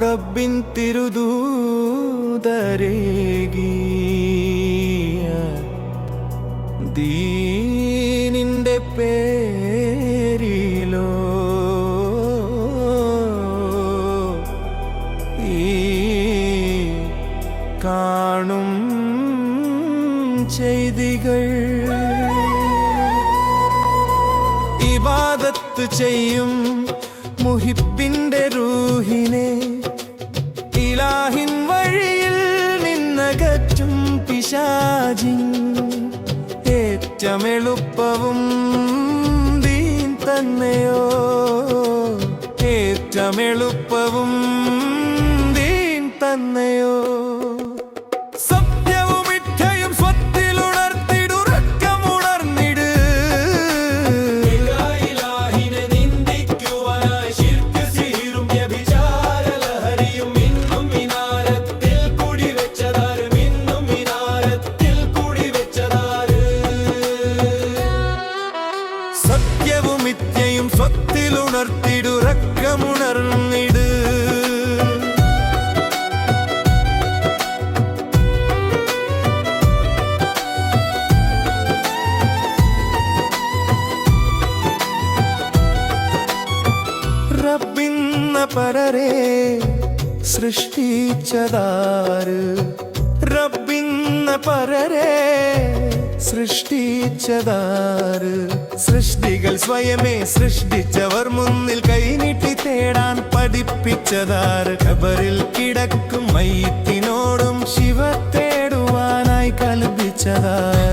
റബ്ബിൻ തിരുദൂതരേകിയ പേരിലോ ഈ കാണും ചെയ്തികൾ ഇബാദത്ത് ചെയ്യും മുഹിബിന്റെ റൂഹിനെ. ഇലാഹിൻ വഴിയിൽ നിന്നകറ്റും പിശാജിൻ ഏറ്റമെളുപ്പവും ദീൻ തന്നെയോ? ഏറ്റമെളുപ്പവും ദീൻ തന്നെയോ? സ്വത്തിലുണർത്തിടുറക്കമുണർന്നിട് റബ്ബിന്ന പരരെ സൃഷ്ടിച്ചതാര്? റബ്ബിന്ന പരരെ സൃഷ്ടിച്ചതാര്? സൃഷ്ടികൾ സ്വയമേ സൃഷ്ടിച്ചവർ മുന്നിൽ കൈനീട്ടി തേടാൻ പഠിപ്പിച്ചതാര്? കബറിൽ കിടക്കും മയ്യത്തിനോടും ശിവ തേടുവാനായി കൽപ്പിച്ചതാര്?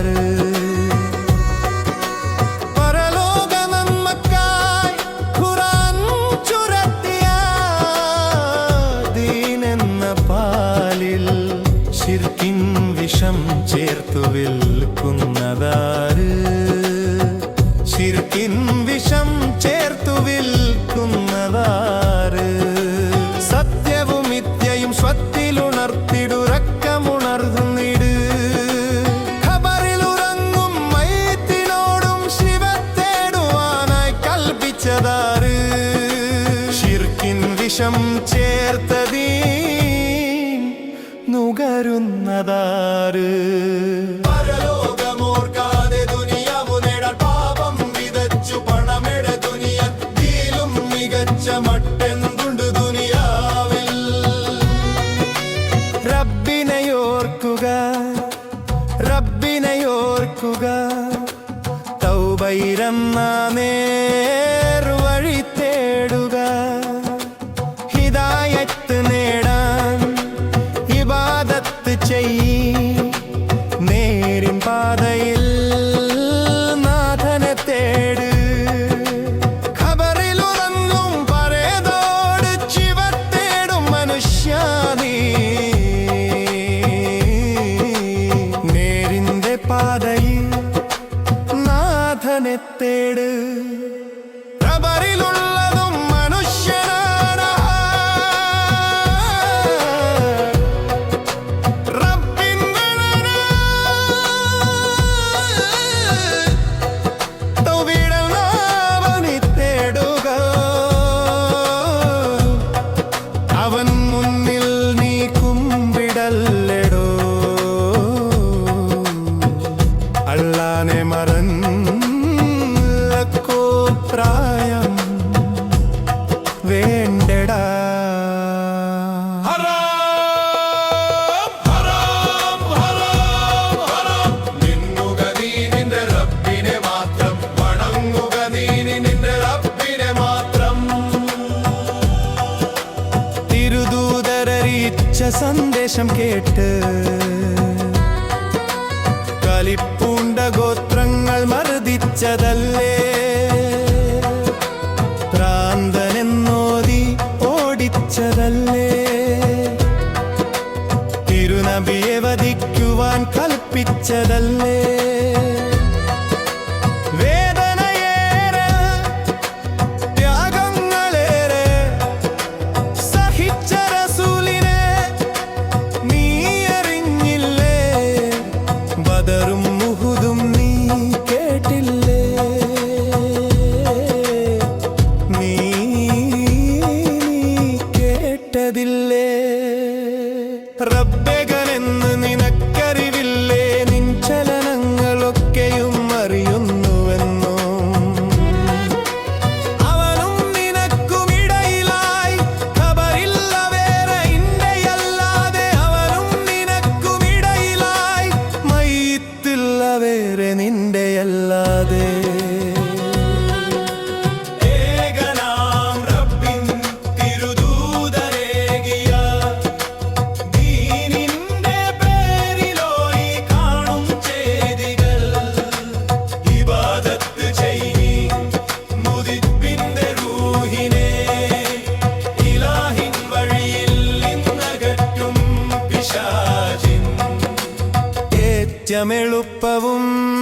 ശിർക്കിൻ വിഷം ചേർത്തു വിൽക്കുന്നതാര്? സത്യവും മിഥ്യയും സ്വത്തിലുണർത്തിടുറക്കമുണർന്നിട് ഖബറിലുറങ്ങും മയ്യത്തിനോടും ശിവത്തേടുവാനായി കൽപ്പിച്ചതാറ് ഷിർക്കിൻ വിഷം ചേർത്തതീ നുകരുന്നതാറ് മികച്ച പാതയിൽ നാഥനെ സന്ദേശം കേട്ട് കലിപ്പൂണ്ട ഗോത്രങ്ങൾ മർദ്ദിച്ചതല്ലേ? പ്രാന്തനെന്നോതി ഓടിച്ചതല്ലേ? തിരുനബിയെ വധിക്കുവാൻ കൽപ്പിച്ചതല്ലേ? ഏറ്റമെളുപ്പവും ദീൻ തന്നെയോ